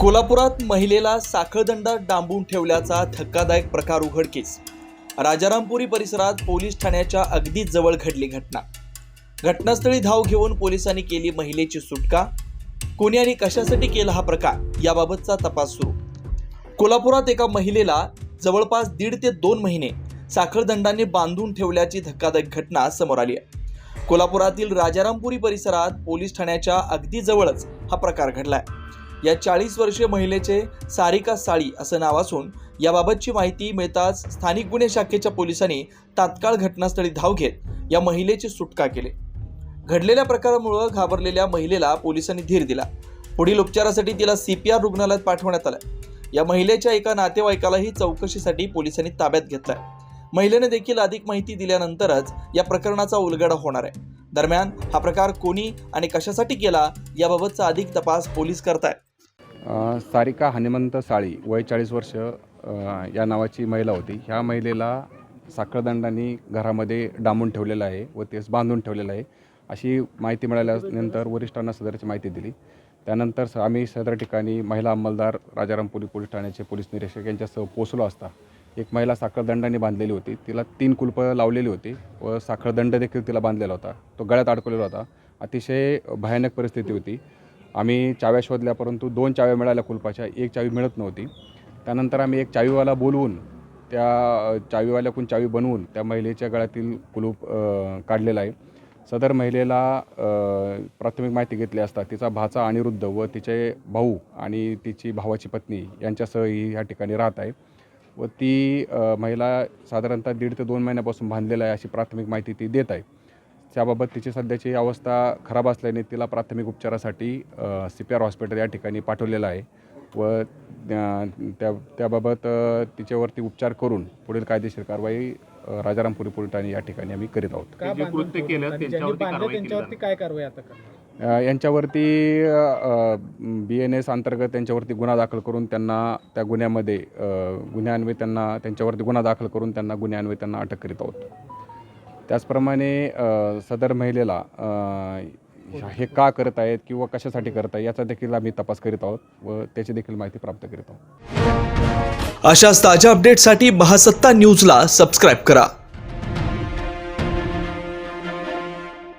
कोल्हापुरात महिलेला साखळदंडात डांबून ठेवल्याचा धक्कादायक प्रकार उघडकीस. राजारामपुरी परिसरात पोलीस ठाण्याच्या अगदी जवळ घडली घटना. घटनास्थळी धाव घेऊन पोलिसांनी केली महिलेची सुटका. कोणी आणि कशासाठी केला हा प्रकार याबाबतचा तपास सुरू. कोल्हापुरात एका महिलेला जवळपास दीड ते दोन महिने साखळदंडाने बांधून ठेवल्याची धक्कादायक घटना समोर आली आहे. कोल्हापुरातील राजारामपुरी परिसरात पोलीस ठाण्याच्या अगदी जवळच हा प्रकार घडलाय. या चाळीस वर्षीय महिलेचे सारिका साळी असं नाव असून याबाबतची माहिती मिळताच स्थानिक गुन्हे शाखेच्या पोलिसांनी तात्काळ घटनास्थळी धाव घेत या महिलेची सुटका केली. घडलेल्या प्रकारामुळं घाबरलेल्या महिलेला पोलिसांनी धीर दिला. पुढील उपचारासाठी तिला सी पी आर रुग्णालयात पाठवण्यात आलं. या महिलेच्या एका नातेवाईकालाही चौकशीसाठी पोलिसांनी ताब्यात घेतलाय. महिलेने देखील अधिक माहिती दिल्यानंतरच या प्रकरणाचा उलगडा होणार आहे. दरम्यान हा प्रकार कोणी आणि कशासाठी केला याबाबतचा अधिक तपास पोलीस करतायत. सारिका हनुमंत साळी वय चाळीस वर्ष या नावाची महिला होती. ह्या महिलेला साखळदंडाने घरामध्ये डांबून ठेवलेलं आहे व तेच बांधून ठेवलेलं आहे. अशी माहिती मिळाल्यानंतर वरिष्ठांना सदरची माहिती दिली. त्यानंतर स- आम्ही सदर ठिकाणी महिला अंमलदार राजारामपुरी पोलीस ठाण्याचे पोलीस निरीक्षक यांच्यासह पोचलो असता. एक महिला साखळदंडाने बांधलेली होती. तिला तीन कुलपं लावलेली होती व साखळदंड देखील तिला बांधलेला होता. तो गळ्यात अडकवलेला होता. अतिशय भयानक परिस्थिती होती. आम्ही चाव्या शोधल्या परंतु दोन चाव्या मिळाल्या कुलपाच्या. एक चावी मिळत नव्हती. त्यानंतर आम्ही एक चावीवाला बोलवून त्या चावीवाल्याकून चावी बनवून त्या महिलेच्या गळ्यातील कुलूप काढलेला आहे. सदर महिलेला प्राथमिक माहिती घेतली असता तिचा भाचा अनिरुद्ध व तिचे भाऊ आणि तिची भावाची पत्नी यांच्यासह ही ह्या ठिकाणी राहत आहे. व ती महिला साधारणतः दीड ते दोन महिन्यापासून बांधलेला आहे अशी प्राथमिक माहिती ती देत आहे. त्याबाबत तिची सध्याची अवस्था खराब असल्याने तिला प्राथमिक उपचारासाठी सी पी आर हॉस्पिटल या ठिकाणी पाठवलेलं आहे व त्या त्याबाबत तिच्यावरती उपचार करून पुढील कायदेशीर कारवाई राजारामपुरी पोलीस ठाणे या ठिकाणी आम्ही करीत आहोत. का जे बांधून कृत्य ठेवलं? केलं आणि ज्यांनी त्यांच्यावरती बांधलं कारवाई केली त्यांच्यावरती काय कारवाई आता करणार? अ, यांच्यावरती बी एन एस अंतर्गत त्यांच्यावरती गुन्हा दाखल करून त्यांना त्या गुन्ह्यामध्ये गुन्ह्यान्वये त्यांना त्यांच्यावरती गुन्हा दाखल करून त्यांना गुन्ह्यान्वये त्यांना अटक करीत आहोत. त्याचप्रमाणे सदर महिलेला हे का करत आहेत किंवा कशासाठी करत आहेत याचा देखील आम्ही तपास करीत आहोत व त्याची देखील माहिती प्राप्त करीत आहोत. अशाच ताज्या अपडेटसाठी महासत्ता न्यूजला सबस्क्राईब करा.